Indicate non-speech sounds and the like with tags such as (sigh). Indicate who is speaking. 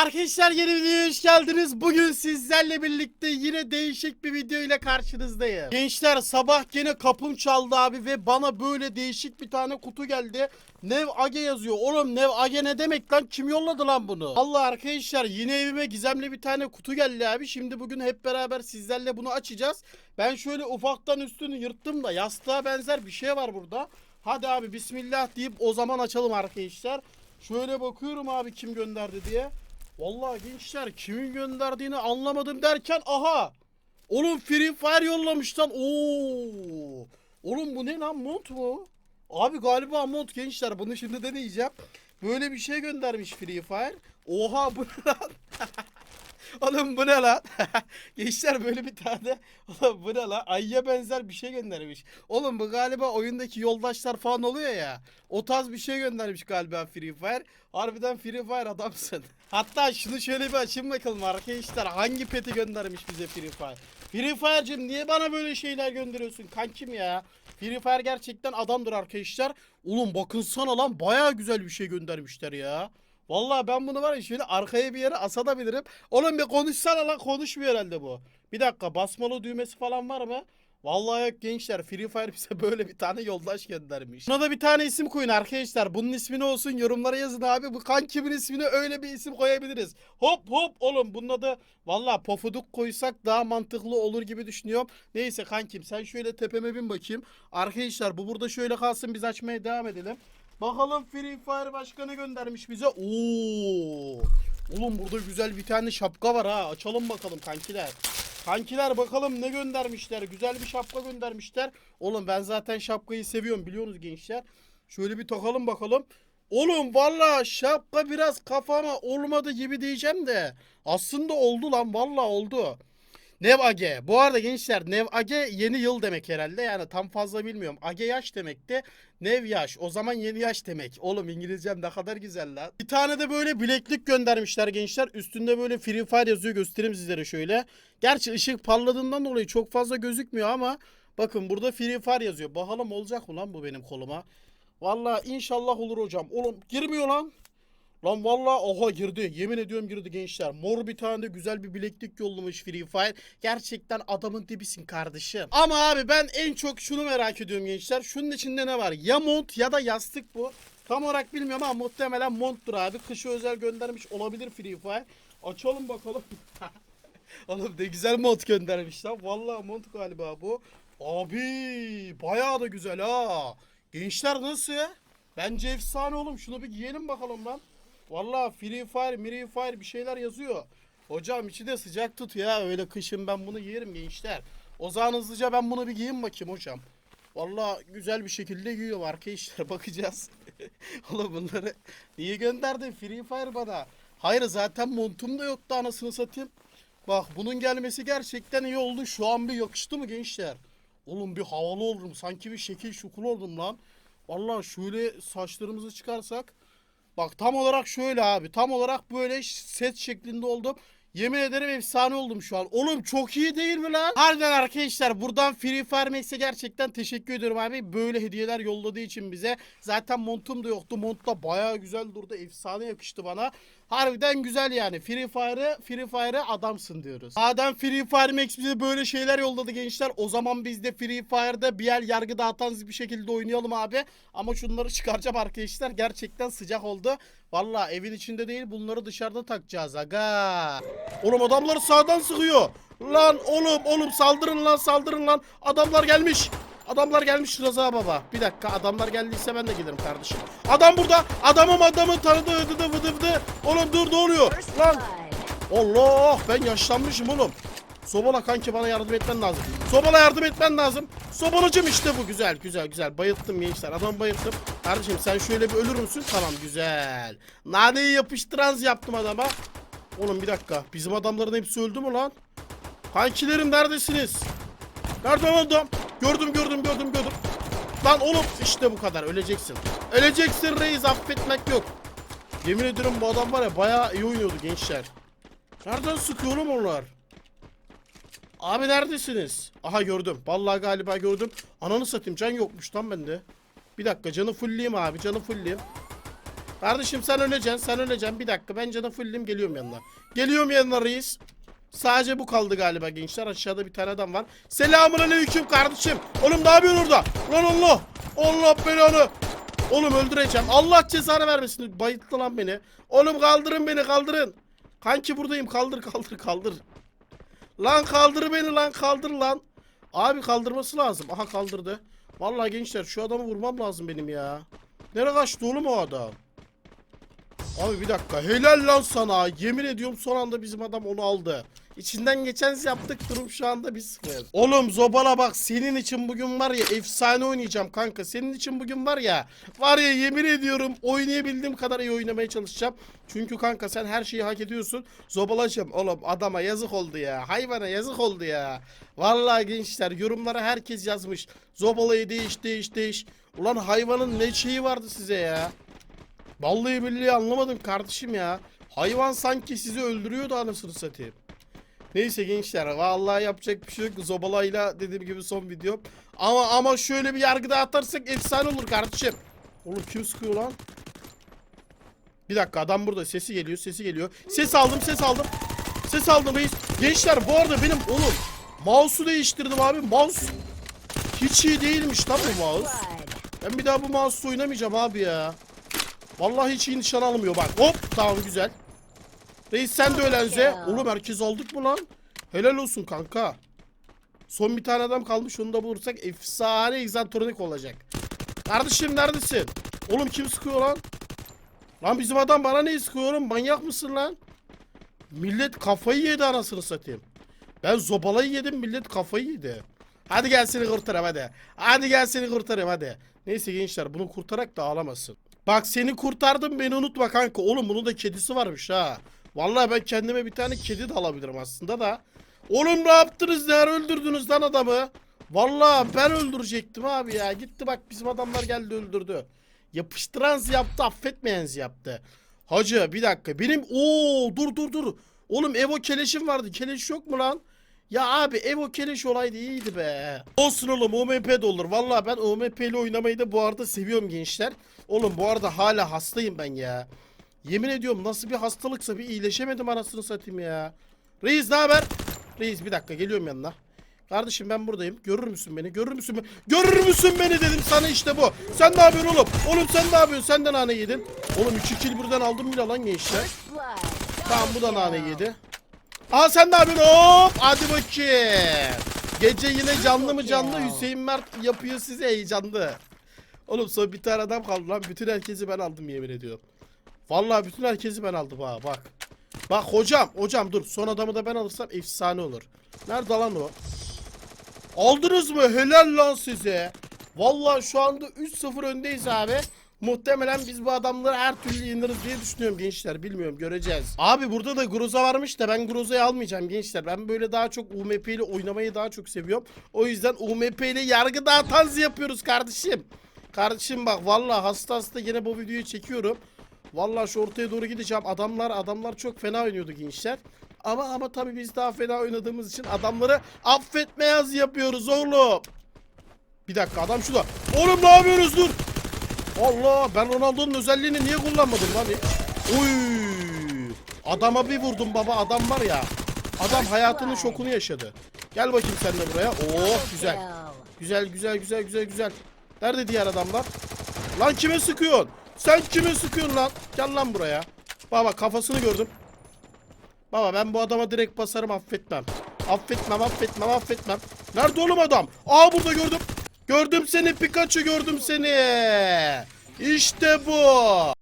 Speaker 1: Arkadaşlar yeni videoya hoş geldiniz. Bugün sizlerle birlikte yine değişik bir video ile karşınızdayım. Gençler sabah gene kapım çaldı abi ve bana böyle değişik bir tane kutu geldi. Nev Age yazıyor. Oğlum Nev Age ne demek lan? Kim yolladı lan bunu? Allah arkadaşlar yine evime gizemli bir tane kutu geldi abi. Şimdi bugün hep beraber sizlerle bunu açacağız. Ben şöyle ufaktan üstünü yırttım da yastığa benzer bir şey var burada. Hadi abi bismillah deyip o zaman açalım arkadaşlar. Şöyle bakıyorum abi kim gönderdi diye. Vallahi gençler kimin gönderdiğini anlamadım derken aha. Oğlum Free Fire yollamış lan. Oo. Oğlum bu ne lan mont mu? Abi galiba mont gençler bunu şimdi deneyeceğim. Böyle bir şey göndermiş Free Fire. Oha bu (laughs) lan? Oğlum bu ne lan? (laughs) Gençler böyle bir tane Oğlum bu ne lan? Ayıya benzer bir şey göndermiş. Oğlum bu galiba oyundaki yoldaşlar falan oluyor ya. O tarz bir şey göndermiş galiba Free Fire. Harbiden Free Fire adamsın. (laughs) Hatta şunu şöyle bir açayım bakalım arkadaşlar. Hangi peti göndermiş bize Free Fire? Free Fire'cim niye bana böyle şeyler gönderiyorsun kankim ya? Free Fire gerçekten adamdır arkadaşlar. Oğlum bakın sana lan baya güzel bir şey göndermişler ya. Vallahi ben bunu var ya şöyle arkaya bir yere asabilirim. Oğlum bir konuşsana lan konuşmuyor herhalde bu. Bir dakika basmalı düğmesi falan var mı? Vallahi yok gençler Free Fire bize (laughs) böyle bir tane yoldaş göndermiş. Buna da bir tane isim koyun arkadaşlar. Bunun ismi ne olsun yorumlara yazın abi. Bu kankimin ismine öyle bir isim koyabiliriz. Hop hop oğlum bunun adı vallahi pofuduk koysak daha mantıklı olur gibi düşünüyorum. Neyse kankim sen şöyle tepeme bin bakayım. Arkadaşlar bu burada şöyle kalsın biz açmaya devam edelim. Bakalım Free Fire başkanı göndermiş bize. Oo. Oğlum burada güzel bir tane şapka var ha. Açalım bakalım kankiler. Kankiler bakalım ne göndermişler. Güzel bir şapka göndermişler. Oğlum ben zaten şapkayı seviyorum biliyorsunuz gençler. Şöyle bir takalım bakalım. Oğlum valla şapka biraz kafama olmadı gibi diyeceğim de. Aslında oldu lan valla oldu. Nev Age. Bu arada gençler Nev Age yeni yıl demek herhalde. Yani tam fazla bilmiyorum. Age yaş demekti. Nev yaş. O zaman yeni yaş demek. Oğlum İngilizcem ne kadar güzel lan. Bir tane de böyle bileklik göndermişler gençler. Üstünde böyle Free Fire yazıyor. Göstereyim sizlere şöyle. Gerçi ışık parladığından dolayı çok fazla gözükmüyor ama bakın burada Free Fire yazıyor. Bakalım olacak mı lan bu benim koluma? Vallahi inşallah olur hocam. Oğlum girmiyor lan. Lan valla oha girdi. Yemin ediyorum girdi gençler. Mor bir tane de güzel bir bileklik yollamış Free Fire. Gerçekten adamın dibisin kardeşim. Ama abi ben en çok şunu merak ediyorum gençler. Şunun içinde ne var? Ya mont ya da yastık bu. Tam olarak bilmiyorum ama muhtemelen monttur abi. Kışı özel göndermiş olabilir Free Fire. Açalım bakalım. (laughs) Oğlum ne güzel mont göndermiş lan. Valla mont galiba bu. Abi bayağı da güzel ha. Gençler nasıl? Bence efsane oğlum. Şunu bir giyelim bakalım lan. Valla Free Fire, Free Fire bir şeyler yazıyor. Hocam içi de sıcak tut ya. Öyle kışın ben bunu giyerim gençler. O zaman hızlıca ben bunu bir giyeyim bakayım hocam. Valla güzel bir şekilde giyiyor arkadaşlar. (laughs) Bakacağız. (laughs) Oğlum bunları niye gönderdin Free Fire bana? Hayır zaten montum da yoktu anasını satayım. Bak bunun gelmesi gerçekten iyi oldu. Şu an bir yakıştı mı gençler? Oğlum bir havalı oldum. Sanki bir şekil şukul oldum lan. Valla şöyle saçlarımızı çıkarsak. Bak tam olarak şöyle abi. Tam olarak böyle set şeklinde oldum. Yemin ederim efsane oldum şu an. Oğlum çok iyi değil mi lan? Harbiden arkadaşlar buradan Free Fire Max'e gerçekten teşekkür ediyorum abi. Böyle hediyeler yolladığı için bize. Zaten montum da yoktu. Mont da bayağı güzel durdu. Efsane yakıştı bana. Harbiden güzel yani. Free Fire'ı Free Fire'ı adamsın diyoruz. Madem Free Fire Max bize böyle şeyler yolladı gençler. O zaman biz de Free Fire'da bir yer yargı dağıtan bir şekilde oynayalım abi. Ama şunları çıkaracağım arkadaşlar. Gerçekten sıcak oldu. Valla evin içinde değil bunları dışarıda takacağız aga. Oğlum adamlar sağdan sıkıyor. Lan oğlum oğlum saldırın lan saldırın lan. Adamlar gelmiş. Adamlar gelmiş Rıza baba. Bir dakika adamlar geldiyse ben de gelirim kardeşim. Adam burada. Adamım adamın tanıdığı vıdı vıdı vıdı. Oğlum dur ne oluyor? Lan. Allah ben yaşlanmışım oğlum. Sobala kanki bana yardım etmen lazım. Sobala yardım etmen lazım. Sobalacım işte bu. Güzel güzel güzel. Bayılttım gençler. Adam bayılttım. Kardeşim sen şöyle bir ölür müsün? Tamam güzel. Naneyi yapıştıranz yaptım adama. Oğlum bir dakika. Bizim adamların hepsi öldü mü lan? Kankilerim neredesiniz? Nerede adam? Gördüm gördüm gördüm gördüm. Lan oğlum işte bu kadar öleceksin. Öleceksin reis affetmek yok. Yemin ediyorum bu adam var ya bayağı iyi oynuyordu gençler. Nereden sıkıyor oğlum onlar? Abi neredesiniz? Aha gördüm. Vallahi galiba gördüm. Ananı satayım can yokmuş lan bende. Bir dakika canı fullleyeyim abi canı fullleyeyim. Kardeşim sen öleceksin sen öleceksin. Bir dakika ben canı fullim geliyorum yanına. Geliyorum yanına reis. Sadece bu kaldı galiba gençler. Aşağıda bir tane adam var. Selamun aleyküm kardeşim. Oğlum ne yapıyorsun orada? Lan Allah. Allah belanı. Oğlum öldüreceğim. Allah cezanı vermesin. Bayılttı lan beni. Oğlum kaldırın beni kaldırın. Kanki buradayım. Kaldır (laughs) kaldır kaldır. Lan kaldır beni lan kaldır lan. Abi kaldırması lazım. Aha kaldırdı. Vallahi gençler şu adamı vurmam lazım benim ya. Nereye kaçtı oğlum o adam? Abi bir dakika helal lan sana. Yemin ediyorum son anda bizim adam onu aldı. İçinden geçen yaptık durum şu anda bir sıfır. Oğlum Zobala bak senin için bugün var ya efsane oynayacağım kanka. Senin için bugün var ya var ya yemin ediyorum oynayabildiğim kadar iyi oynamaya çalışacağım. Çünkü kanka sen her şeyi hak ediyorsun. Zobalacağım oğlum adama yazık oldu ya. Hayvana yazık oldu ya. Vallahi gençler yorumlara herkes yazmış. Zobalayı değiş değiş değiş. Ulan hayvanın ne şeyi vardı size ya. Vallahi billahi anlamadım kardeşim ya. Hayvan sanki sizi öldürüyordu anasını satayım. Neyse gençler vallahi yapacak bir şey yok. Zobalayla dediğim gibi son video. Ama ama şöyle bir yargıda atarsak efsane olur kardeşim. Oğlum kim sıkıyor lan? Bir dakika adam burada sesi geliyor sesi geliyor. Ses aldım ses aldım. Ses aldım reis. Gençler bu arada benim oğlum mouse'u değiştirdim abi. Mouse hiç iyi değilmiş lan bu mouse. Ben bir daha bu mouse'u oynamayacağım abi ya. Vallahi hiç iyi nişan almıyor bak. Hop tamam güzel. Reis sen de ölenze. Oğlum herkes aldık mı lan? Helal olsun kanka. Son bir tane adam kalmış onu da bulursak efsane egzantronik olacak. Kardeşim neredesin? Oğlum kim sıkıyor lan? Lan bizim adam bana ne sıkıyor oğlum? Manyak mısın lan? Millet kafayı yedi anasını satayım. Ben zobalayı yedim millet kafayı yedi. Hadi gel seni kurtarayım hadi. Hadi gel seni kurtarayım hadi. Neyse gençler bunu kurtarak da ağlamasın. Bak seni kurtardım beni unutma kanka. Oğlum bunun da kedisi varmış ha. Vallahi ben kendime bir tane kedi de alabilirim aslında da. Oğlum ne yaptınız ara öldürdünüz lan adamı? Vallahi ben öldürecektim abi ya. Gitti bak bizim adamlar geldi öldürdü. Yapıştıran yaptı affetmeyen yaptı. Hacı bir dakika benim ooo dur dur dur. Oğlum Evo keleşim vardı. Keleş yok mu lan? Ya abi Evo keleş olaydı iyiydi be. Olsun oğlum OMP de olur. Vallahi ben OMP ile oynamayı da bu arada seviyorum gençler. Oğlum bu arada hala hastayım ben ya. Yemin ediyorum nasıl bir hastalıksa bir iyileşemedim anasını satayım ya. Reis ne haber? Reis bir dakika geliyorum yanına. Kardeşim ben buradayım. Görür müsün beni? Görür müsün beni? Görür müsün beni dedim sana işte bu. Sen ne yapıyorsun oğlum? Oğlum sen ne yapıyorsun? Sen de nane yedin. Oğlum 3 kill birden aldım bile lan gençler. Tamam bu da nane yedi. Aa sen ne yapıyorsun? Hop hadi bakayım. Gece yine canlı mı canlı Hüseyin Mert yapıyor size heyecanlı. Oğlum son bir tane adam kaldı lan. Bütün herkesi ben aldım yemin ediyorum. Vallahi bütün herkesi ben aldım ha bak. Bak hocam hocam dur son adamı da ben alırsam efsane olur. Nerede lan o? Aldınız mı? Helal lan size. Vallahi şu anda 3-0 öndeyiz abi. Muhtemelen biz bu adamları her türlü yeniriz diye düşünüyorum gençler. Bilmiyorum göreceğiz. Abi burada da Groza varmış da ben Groza'yı almayacağım gençler. Ben böyle daha çok UMP ile oynamayı daha çok seviyorum. O yüzden UMP ile yargı dağıtanız yapıyoruz kardeşim. Kardeşim bak vallahi hasta hasta yine bu videoyu çekiyorum. Vallahi şu ortaya doğru gideceğim. Adamlar adamlar çok fena oynuyordu gençler. Ama ama tabii biz daha fena oynadığımız için adamları affetmeyaz yapıyoruz oğlum. Bir dakika adam şurada. Oğlum ne yapıyorsunuz dur. Allah ben Ronaldo'nun özelliğini niye kullanmadım lan? Oy! Adama bir vurdum baba adam var ya. Adam hayatının şokunu yaşadı. Gel bakayım sen de buraya. Oh güzel. Güzel güzel güzel güzel güzel. Nerede diğer adamlar? Lan kime sıkıyorsun? Sen kime sıkıyorsun lan? Gel lan buraya. Baba kafasını gördüm. Baba ben bu adama direkt basarım affetmem. Affetmem affetmem affetmem. Nerede oğlum adam? Aa burada gördüm. Gördüm seni Pikachu gördüm seni. İşte bu.